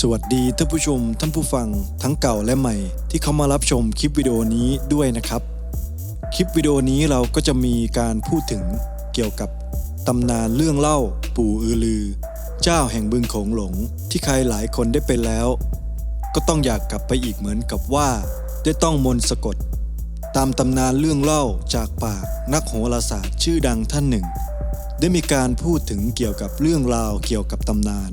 สวัสดีท่านผู้ชมท่านผู้ฟังทั้งเก่าและใหม่ ที่เข้ามารับชมคลิปวิดีโอนี้ด้วยนะครับ คลิปวิดีโอนี้เราก็จะมีการพูดถึงเกี่ยวกับตำนานเรื่องเล่าปู่อือลือ เจ้าแห่งบึงโขงหลงที่ใครหลายคนได้เป็นแล้ว ก็ต้องอยากกลับไปอีกเหมือนกับว่า ได้ต้องมนต์สะกด ตามตำนานเรื่องเล่าจากปากนักโหราศาสตร์ชื่อดังท่านหนึ่ง ได้มีการพูดถึงเกี่ยวกับเรื่องราวเกี่ยวกับตำนาน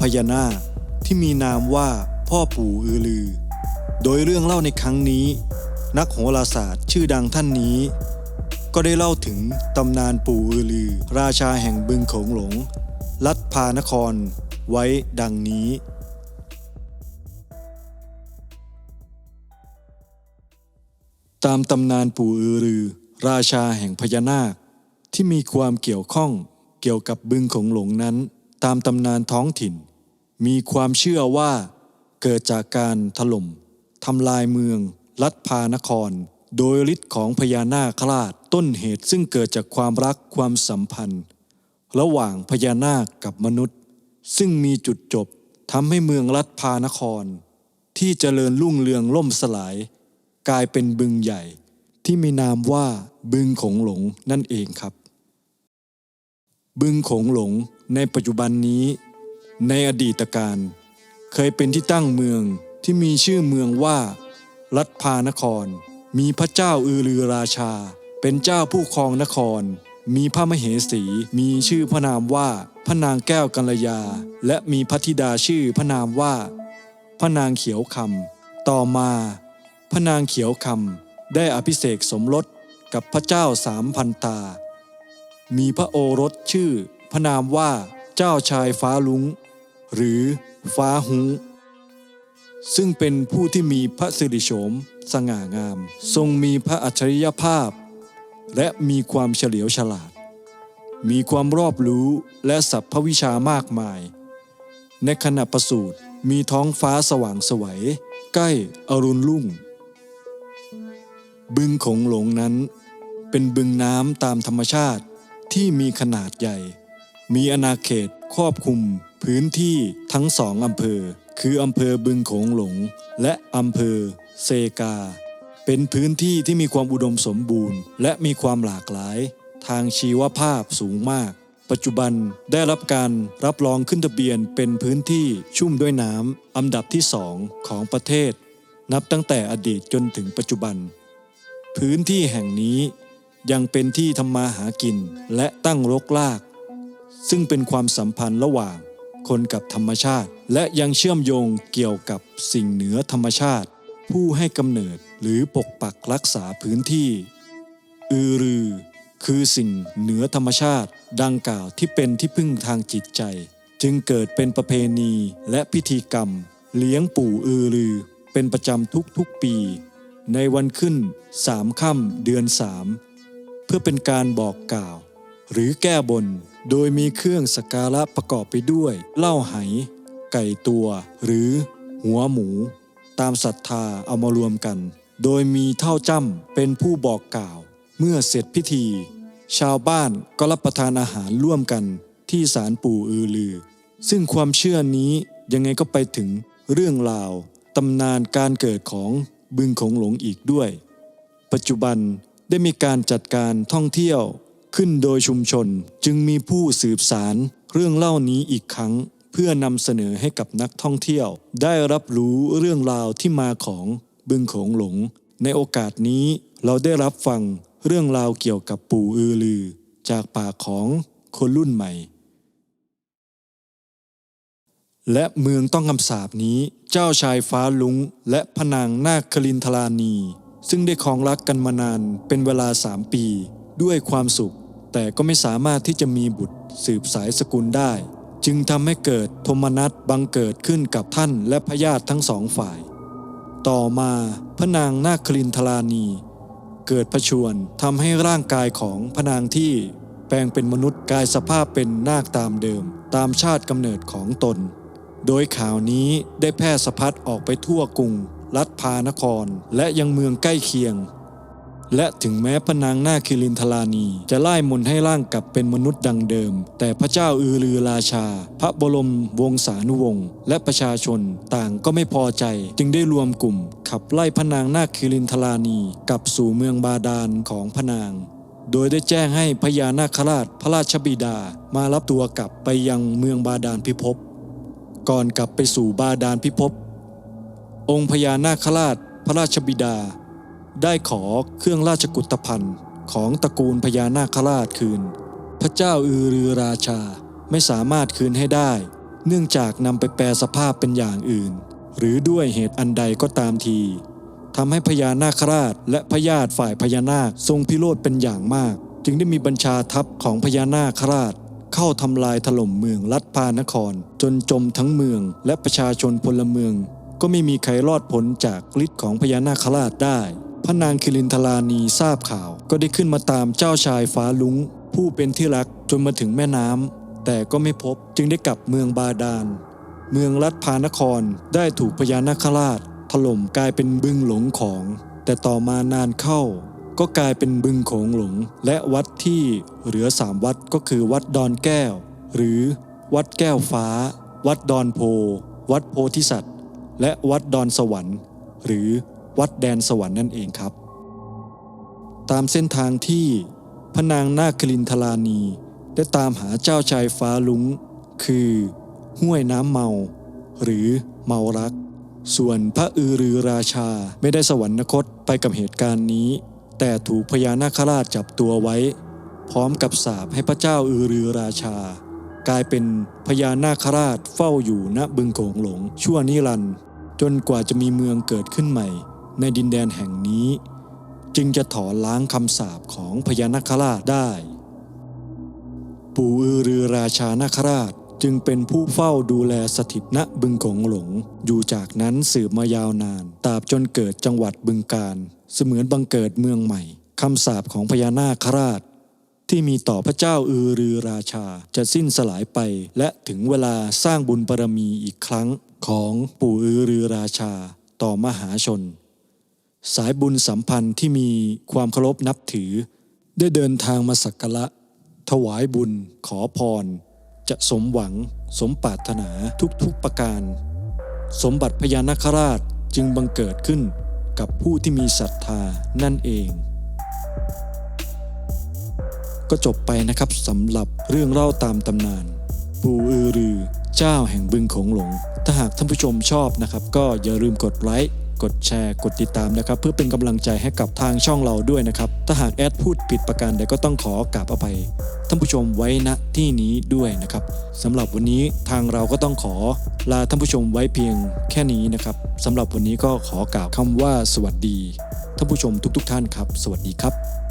พญานาค ที่มีนามว่าพ่อปู่อือลือ โดยเรื่องเล่าในครั้งนี้ นักโหราศาสตร์ชื่อดังท่านนี้ ก็ได้เล่าถึงตำนานปู่อือลือ ราชาแห่งบึงโขงหลง ลัดพานคร ไว้ดังนี้ตามตำนานปู่อือรือ ราชาแห่งพญานาค ที่มีความเกี่ยวข้องเกี่ยวกับบึงโขงหลงนั้น ตามตำนานท้องถิ่น มีความเชื่อว่าเกิดจากการถล่มทำลายเมือง ลัดพานคร โดยฤทธิ์ของพญานาคราชต้นเหตุซึ่งเกิดจากความรักความสัมพันธ์ ระหว่างพญานาคกับมนุษย์ ซึ่งมีจุดจบทำให้เมืองลัดพานคร ที่เจริญรุ่งเรืองล่มสลาย กลายเป็นบึงใหญ่ ที่มีนามว่าบึงโขงหลงนั่นเองครับ บึงโขงหลงในปัจจุบันนี้ ในอดีตการ เคยเป็นที่ตั้งเมืองที่มีชื่อเมืองว่า รัฐพานคร มีพระเจ้าอือลือราชา เป็นเจ้าผู้ครองนคร มีพระมเหสี มีชื่อพระนามว่าพระนางแก้วกัลยา และมีพระธิดาชื่อพระนามว่า พระนางเขียวคำต่อมา พระนางเขียวคำได้อภิเษกสมรสกับพระเจ้าสามพันตา มีพระโอรสชื่อ พระนามว่าเจ้าชายฟ้าลุง หรือฟ้าหุงซึ่งเป็นผู้ที่มีพระสิริโฉม สง่างาม ทรงมีพระอัจฉริยภาพ และมีความเฉลียวฉลาด มีความรอบรู้และสัพพวิชามากมาย ในขณะประสูติมีท้องฟ้าสว่างสวัยใกล้อรุณรุ่ง บึงโขงหลงนั้น เป็นบึงน้ำตามธรรมชาติที่มีขนาดใหญ่ มีอาณาเขตครอบคลุม พื้นที่ทั้งสองอำเภอ คืออำเภอบึงโขงหลง และอำเภอเซกา เป็นพื้นที่ที่มีความอุดมสมบูรณ์ และมีความหลากหลาย ทางชีวภาพสูงมาก ปัจจุบันได้รับการรับรองขึ้นทะเบียนเป็นพื้นที่ชุ่มด้วยน้ำอันดับที่สองของประเทศ นับตั้งแต่อดีตจนถึงปัจจุบัน พื้นที่แห่งนี้ยังเป็นที่ทำมาหากินและตั้งรกราก ซึ่งเป็นความสัมพันธ์ระหว่าง คนกับธรรมชาติ และยังเชื่อมโยงเกี่ยวกับสิ่งเหนือธรรมชาติ ผู้ให้กำเนิดหรือปกปักรักษาพื้นที่ อือรือ คือสิ่งเหนือธรรมชาติ ดังกล่าวที่เป็นที่พึ่งทางจิตใจ จึงเกิดเป็นประเพณีและพิธีกรรม เลี้ยงปู่อือรือ เป็นประจำทุกๆปี ในวันขึ้นสามค่ำเดือนสามเพื่อเป็นการบอกกล่าว หรือแก้บน โดยมีเครื่องสักการะประกอบไปด้วยเหล้าไห ไก่ตัว หรือหัวหมู ตามศรัทธาเอามารวมกัน โดยมีเท่าจ้ำเป็นผู้บอกกล่าว เมื่อเสร็จพิธี ชาวบ้านก็รับประทานอาหารร่วมกันที่ศาลปู่อือลือ ซึ่งความเชื่อนี้ยังไงก็ไปถึงเรื่องราวตำนานการเกิดของบึงโขงหลงอีกด้วย ปัจจุบันได้มีการจัดการท่องเที่ยว ขึ้นโดยชุมชนจึงมีผู้สืบสารเรื่องเล่านี้อีกครั้ง เพื่อนำเสนอให้กับนักท่องเที่ยว ได้รับรู้เรื่องราวที่มาของบึงโขงหลง ในโอกาสนี้เราได้รับฟังเรื่องราวเกี่ยวกับปู่อือลือ จากปากของคนรุ่นใหม่ และเมืองต้องคำสาบนี้เจ้าชายฟ้าลุงและพนางนาคคลินทรานี ซึ่งได้ครองรักกันมานานเป็นเวลาสามปี ด้วยความสุข แต่ก็ไม่สามารถที่จะมีบุตรสืบสายสกุลได้ จึงทำให้เกิดโทมนัสบังเกิดขึ้นกับท่านและพญาติทั้งสองฝ่าย ต่อมาพระนางนาคคลินทรานี เกิดพระชวรทำให้ร่างกายของพระนางที่แปลงเป็นมนุษย์กายสภาพเป็นนาคตามเดิม ตามชาติกำเนิดของตน โดยข่าวนี้ได้แพร่สะพัดออกไปทั่วกรุงรัฐพานคร และยังเมืองใกล้เคียง และถึงแม้พระนางนาคคิรินทรานี จะไล่มนให้ร่างกลับเป็นมนุษย์ดังเดิม แต่พระเจ้าอือรือราชา พระบรมวงศานุวงศ์และประชาชนต่างก็ไม่พอใจ จึงได้รวมกลุ่ม ขับไล่พระนางนาคคิรินทรานีกลับสู่เมืองบาดาลของพระนาง โดยได้แจ้งให้พญานาคราชพระราชบิดามารับตัวกลับไปยังเมืองบาดาลพิภพก่อนกลับไปสู่บาดาลพิภพองค์พญานาคราชพระราชบิดา ได้ขอเครื่องราชกุฏภัณฑ์ของตระกูลพญานาคราชคืน พระเจ้าอือรือราชาไม่สามารถคืนให้ได้ เนื่องจากนำไปแปลสภาพเป็นอย่างอื่น หรือด้วยเหตุอันใดก็ตามทีทำให้พญานาคราชและพญาติฝ่ายพญานาคทรงพิโรธเป็นอย่างมาก จึงได้มีบัญชาทัพของพญานาคราช เข้าทำลายถล่มเมืองลัดพานคร จนจมทั้งเมืองและประชาชนพลเมือง ก็ไม่มีใครรอดพ้นจากฤทธิ์ของพญานาคราชได้ พระนางคิรินทรานีทราบข่าว ก็ได้ขึ้นมาตามเจ้าชายฟ้าลุงผู้เป็นที่รักจนมาถึงแม่น้ำแต่ก็ไม่พบจึงได้กลับเมืองบาดาล เมืองลัดพานครได้ถูกพญานาคราช ถล่มกลายเป็นบึงหลงของ แต่ต่อมานานเข้า ก็กลายเป็นบึงโขงหลง และวัดที่เหลือสามวัดก็คือวัดดอนแก้ว หรือวัดแก้วฟ้า วัดดอนโพ วัดโพธิสัตว์ และวัดดอนสวรรค์ หรือ วัดแดนสวรรค์นั่นเองครับ ตามเส้นทางที่พระนางนาคลินทรานีได้ตามหาเจ้าชายฟ้าลุงคือ ห้วยน้ำเมา หรือเมารัก ส่วนพระอือรือราชาไม่ได้สวรรคตไปกับเหตุการณ์นี้ แต่ถูกพญานาคราชจับตัวไว้ พร้อมกับสาปให้พระเจ้าอือรือราชา กลายเป็นพญานาคราชเฝ้าอยู่ณบึงโขงหลงชั่วนิรันดร์จนกว่าจะมีเมืองเกิดขึ้นใหม่ ในดินแดนแห่งนี้ จึงจะถอนล้างคำสาปของพญานาคราชได้ ปู่อือรือราชานาคราชจึงเป็นผู้เฝ้าดูแลสถิตณบึงโขงหลง อยู่จากนั้นสืบมายาวนานตราบจนเกิดจังหวัดบึงการ เสมือนบังเกิดเมืองใหม่คำสาปของพญานาคราช ที่มีต่อพระเจ้าอือรือราชาจะสิ้นสลายไป และถึงเวลาสร้างบุญบารมีอีกครั้งของปู่อือรือราชา ต่อมหาชน สายบุญสัมพันธ์ที่มีความเคารพนับถือ ได้เดินทางมาสักการะถวายบุญขอพร จะสมหวัง สมปรารถนาทุกๆประการ สมบัติพญานาคราชจึงบังเกิดขึ้นกับผู้ที่มีศรัทธานั่นเอง ก็จบไปนะครับสำหรับเรื่องเล่าตามตำนาน ปูอือรือ เจ้าแห่งบึงโขงหลง ถ้าหากท่านผู้ชมชอบนะครับ ก็อย่าลืมกดไลค์ กดแชร์ กดติดตามนะครับ เพื่อเป็นกำลังใจให้กับทางช่องเราด้วยนะครับ ถ้าหากแอดพูดผิดประการใดก็ต้องขอกราบอภัย ท่านผู้ชมไว้ณที่นี้ด้วยนะครับสำหรับวันนี้ทางเราก็ต้องขอลาท่านผู้ชมไว้เพียงแค่นี้นะครับสำหรับวันนี้ก็ขอกล่าวคำว่าสวัสดีท่านผู้ชมทุกๆท่านครับ สวัสดีครับ